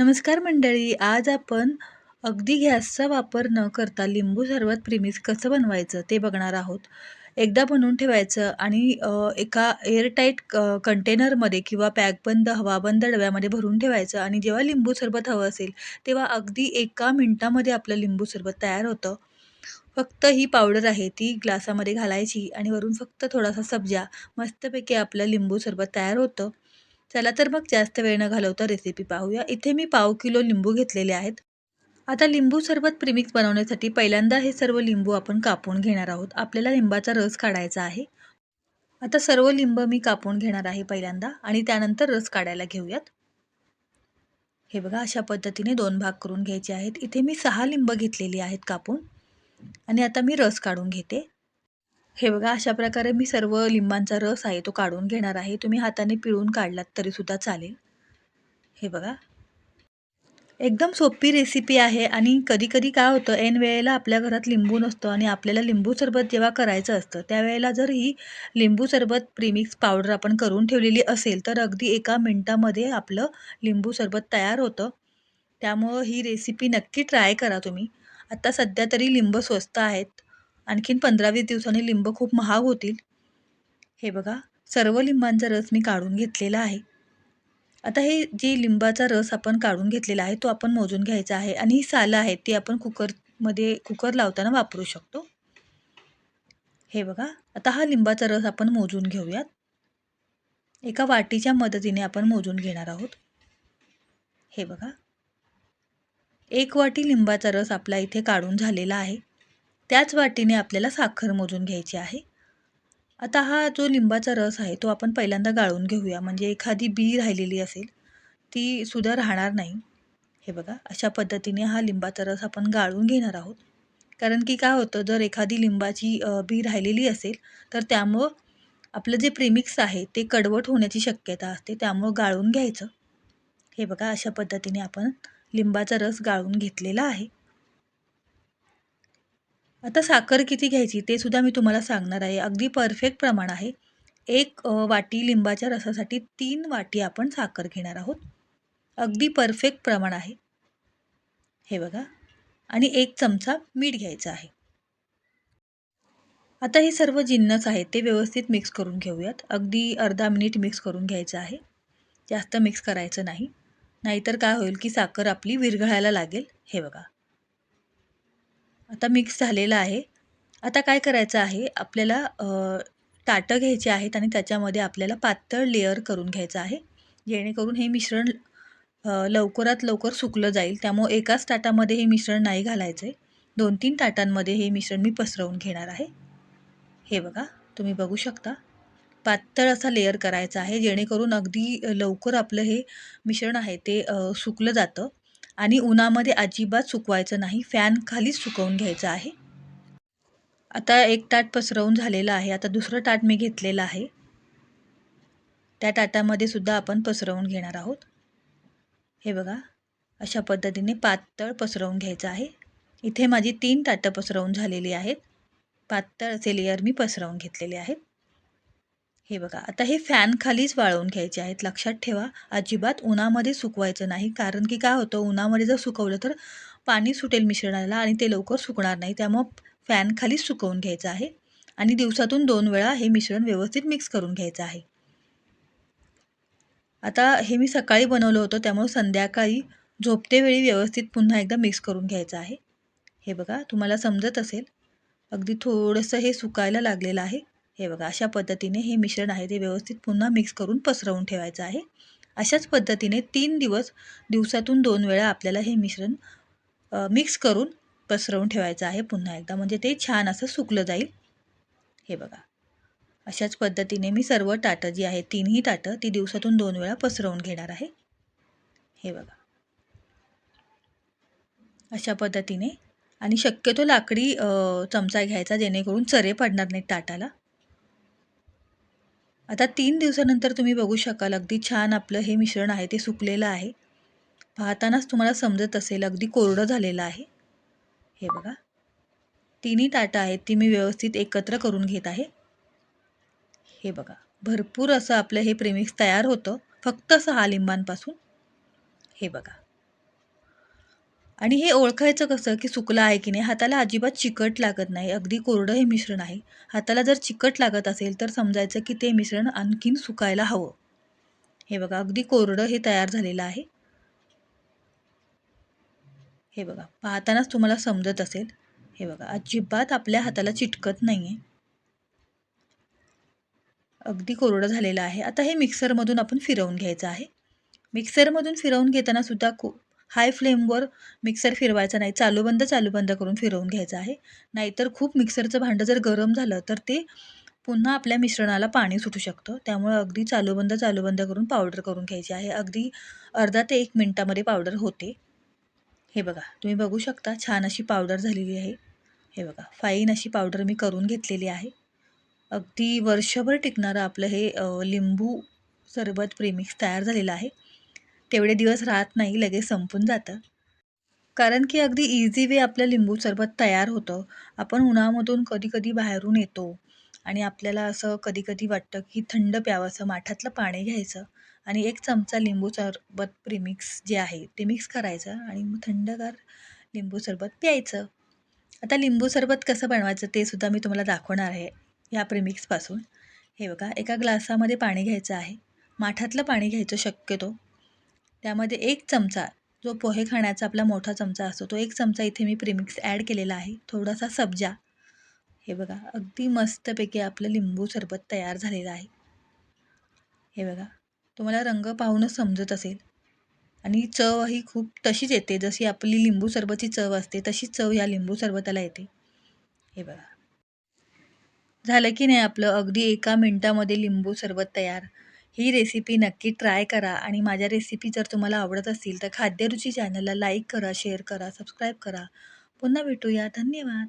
नमस्कार मंडळी आज आपण अगदी गॅसचा वापर न करता लिंबू सरबत प्रिमिस कसं बनवायचं ते बघणार आहोत. एकदा बनवून ठेवायचं आणि एका एअरटाईट क कंटेनरमध्ये किंवा पॅकबंद हवाबंद डब्यामध्ये भरून ठेवायचं आणि जेव्हा लिंबू सरबत हवं असेल तेव्हा अगदी एका मिनटामध्ये आपलं लिंबू सरबत तयार होतं. फक्त ही पावडर आहे ती ग्लासामध्ये घालायची आणि वरून फक्त थोडासा सब्जा मस्तपैकी आपलं लिंबू सरबत तयार होतं. चला तर मग जास्त वेळ न घालवता रेसिपी पाहूया. इथे मी पाव किलो लिंबू घेतलेले आहेत. आता लिंबू सरबत प्रिमिक्स बनवण्यासाठी पहिल्यांदा हे सर्व लिंबू आपण कापून घेणार आहोत. आपल्याला लिंबाचा रस काढायचा आहे. आता सर्व लिंब मी कापून घेणार आहे पहिल्यांदा आणि त्यानंतर रस काढायला घेऊयात. हे बघा अशा पद्धतीने दोन भाग करून घ्यायचे आहेत. इथे मी सहा लिंब घेतलेली आहेत कापून आणि आता मी रस काढून घेते. हे बघा अशा प्रकारे मी सर्व लिंबांचा रस आहे तो काढून घेणार आहे. तुम्ही हाताने पिळून काढलात तरीसुद्धा चालेल. हे बघा. एकदम सोपी रेसिपी आहे आणि कधी कधी काय होतं ऐन वेळेला आपल्या घरात लिंबू नसतं आणि आपल्याला लिंबू सरबत जेव्हा करायचं असतं त्यावेळेला जर ही लिंबू सरबत प्रीमिक्स पावडर आपण करून ठेवलेली असेल तर अगदी एका मिनटामध्ये आपलं लिंबू सरबत तयार होतं. त्यामुळं ही रेसिपी नक्की ट्राय करा तुम्ही. आत्ता सध्या तरी लिंब स्वस्त आहेत. आणखीन पंधरा वीस दिवसांनी लिंब खूप महाग होतील. हे बघा सर्व लिंबांचा रस मी काढून घेतलेला आहे. आता हे जे लिंबाचा रस आपण काढून घेतलेला आहे तो आपण मोजून घ्यायचा आहे आणि ही सालं आहेत ती आपण कुकरमध्ये कुकर लावताना वापरू शकतो. हे बघा आता हा लिंबाचा रस आपण मोजून घेऊयात. एका वाटीच्या मदतीने आपण मोजून घेणार आहोत. हे बघा एक वाटी लिंबाचा रस आपला इथे काढून झालेला आहे. त्याच वाटीने आपल्याला साखर मोजून घ्यायची आहे. आता हा जो लिंबाचा रस आहे तो आपण पहिल्यांदा गाळून घेऊया. म्हणजे एखादी बी राहिलेली असेल ती सुद्धा राहणार नाही. हे बघा अशा पद्धतीने हा लिंबाचा रस आपण गाळून घेणार आहोत. कारण की काय होतं जर एखादी लिंबाची बी राहिलेली असेल तर त्यामुळं आपलं जे प्रेमिक्स आहे ते कडवट होण्याची शक्यता असते. त्यामुळं गाळून घ्यायचं. हे बघा अशा पद्धतीने आपण लिंबाचा रस गाळून घेतलेला आहे. आता साखर किती घ्यायची ते सुद्धा मी तुम्हाला सांगणार आहे. अगदी परफेक्ट प्रमाण आहे. एक वाटी लिंबाच्या रसासाठी तीन वाटी आपण साखर घेणार आहोत. अगदी परफेक्ट प्रमाण आहे. हे बघा. आणि एक चमचा मीठ घ्यायचा आहे. आता हे सर्व जिन्नस आहेत ते व्यवस्थित मिक्स करून घेऊयात. अगदी अर्धा मिनिट मिक्स करून घ्यायचं आहे. जास्त मिक्स करायचं नाही. नाहीतर काय होईल की साखर आपली विरघळायला लागेल. हे बघा. आता मिक्स झालेलं आहे. आता काय करायचं आहे? आपल्याला ताटं घ्यायचे आहेत आणि त्याच्यामध्ये आपल्याला पातळ लेअर करून घ्यायचं आहे. जेणेकरून हे मिश्रण लवकरात लवकर सुकलं जाईल. त्यामुळे एकाच ताटामध्ये हे मिश्रण नाही घालायचं आहे. दोन तीन ताटांमध्ये हे मिश्रण मी पसरवून घेणार आहे. हे बघा तुम्ही बघू शकता. पातळ असा लेअर करायचा आहे जेणेकरून अगदी लवकर आपलं हे मिश्रण आहे ते सुकलं जातं. आणि उन्हामध्ये अजिबात सुकवायचं नाही. फॅन खालीच सुकवून घ्यायचं आहे. आता एक ताट पसरवून झालेलं आहे. आता दुसरं ताट मी घेतलेलं आहे. त्या ताटामध्ये सुद्धा आपण पसरवून घेणार आहोत. हे बघा अशा पद्धतीने पातळ पसरवून घ्यायचं आहे. इथे माझी तीन ताटं पसरवून झालेली आहेत. पातळ असे लेअर मी पसरवून घेतलेले आहेत. हे बघा आता हे फॅन खालीच वाळवून घ्यायचे आहेत. लक्षात ठेवा अजिबात उन्हामध्ये सुकवायचं नाही. कारण की काय होतं उन्हामध्ये जर सुकवलं तर पाणी सुटेल मिश्रणाला आणि ते लवकर सुकणार नाही. त्यामुळं फॅन खालीच सुकवून घ्यायचं आहे आणि दिवसातून दोन वेळा हे मिश्रण व्यवस्थित मिक्स करून घ्यायचं आहे. आता हे मी सकाळी बनवलं होतं त्यामुळं संध्याकाळी झोपतेवेळी व्यवस्थित पुन्हा एकदा मिक्स करून घ्यायचं आहे. हे बघा तुम्हाला समजत असेल. अगदी थोडंसं हे सुकायला लागलेलं आहे. हे बघा अशा पद्धतीने हे मिश्रण आहे ते व्यवस्थित पुन्हा मिक्स करून पसरवून ठेवायचं आहे. अशाच पद्धतीने तीन दिवस दिवसातून दोन वेळा आपल्याला हे मिश्रण मिक्स करून पसरवून ठेवायचं आहे पुन्हा एकदा. म्हणजे ते छान असं सुकलं जाईल. हे बघा. अशाच पद्धतीने मी सर्व ताटं जी आहेत तीनही ताटं ती दिवसातून दोन वेळा पसरवून घेणार आहे. हे बघा. अशा पद्धतीने. आणि शक्यतो लाकडी चमचा घ्यायचा जेणेकरून चरे पडणार नाहीत ताटाला आता तीन दिवसानंतर तुम्ही बघू शकाल अगदी छान आपलं हे मिश्रण आहे ते सुकलेलं आहे. पाहतानाच तुम्हाला समजत असेल अगदी कोरडं झालेलं आहे. हे बघा. तिन्ही ताटं आहेत ती मी व्यवस्थित एकत्र करून घेत आहे. हे बघा. भरपूर असं आपलं हे प्रेमिक्स तयार होतं फक्त सहा लिंबांपासून. हे बघा. आणि हे ओळखायचं कसं की सुकलं आहे की नाही हाताला अजिबात चिकट लागत नाही. अगदी कोरडं हे मिश्रण आहे. हाताला जर चिकट लागत असेल तर समजायचं की ते मिश्रण आणखीन सुकायला हवं. हे बघा अगदी कोरडं हे तयार झालेलं आहे. हे बघा पाहतानाच तुम्हाला समजत असेल. हे बघा अजिबात आपल्या हाताला चिटकत नाही आहे अगदी कोरडं झालेलं आहे. आता हे मिक्सरमधून आपण फिरवून घ्यायचं आहे. मिक्सरमधून फिरवून घेताना सुद्धा को हाय फ्लेमवर मिक्सर फिरवायचा नाही. चालू बंद चालू बंद करून फिरवून घ्यायचं आहे. नाहीतर खूप मिक्सरचं भांडं जर गरम झालं तर ते पुन्हा आपल्या मिश्रणाला पाणी सुटू शकतं. त्यामुळे अगदी चालू बंद चालू बंद करून पावडर करून घ्यायची आहे. अगदी अर्धा ते एक मिनटामध्ये पावडर होते. हे बघा तुम्ही बघू शकता छान अशी पावडर झालेली आहे. हे बघा फाईन अशी पावडर मी करून घेतलेली आहे. अगदी वर्षभर टिकणारं आपलं हे लिंबू सरबत प्रेमिक्स तयार झालेलं आहे. तेवढे दिवस राहत नाही लगेच संपून जातं. कारण की अगदी इझी वे आपलं लिंबू सरबत तयार होतं. आपण उन्हामधून कधी कधी बाहेरून येतो आणि आपल्याला असं कधी कधी वाटतं की थंड प्यावंसं माठातलं पाणी घ्यायचं आणि एक चमचा लिंबू सरबत प्रिमिक्स जे आहे ते मिक्स करायचं आणि मग थंडगार लिंबू सरबत प्यायचं. आता लिंबू सरबत कसं बनवायचं ते सुद्धा मी तुम्हाला दाखवणार आहे या प्रिमिक्सपासून हे बघा एका ग्लासामध्ये पाणी घ्यायचं आहे. माठातलं पाणी घ्यायचं शक्यतो. त्यामध्ये एक चमचा जो पोहे खाण्याचा आपला मोठा चमचा असतो तो एक चमचा इथे मी प्रिमिक्स ॲड केलेला आहे. थोडासा सब्जा. हे बघा अगदी मस्तपैकी आपलं लिंबू सरबत तयार झालेलं आहे. हे बघा तुम्हाला रंग पाहूनच समजत असेल. आणि चव ही खूप तशीच येते. जशी आपली लिंबू सरबतची चव असते तशीच चव या लिंबू सरबताला येते. हे बघा. झालं की नाही आपलं? अगदी एका मिनटामध्ये लिंबू सरबत तयार. ही रेसिपी नक्की ट्राय करा आणि माझ्या रेसिपी जर तुम्हाला आवडत असतील तर खाद्यरुची चॅनलला लाईक करा शेअर करा सबस्क्राईब करा. पुन्हा भेटूया. धन्यवाद.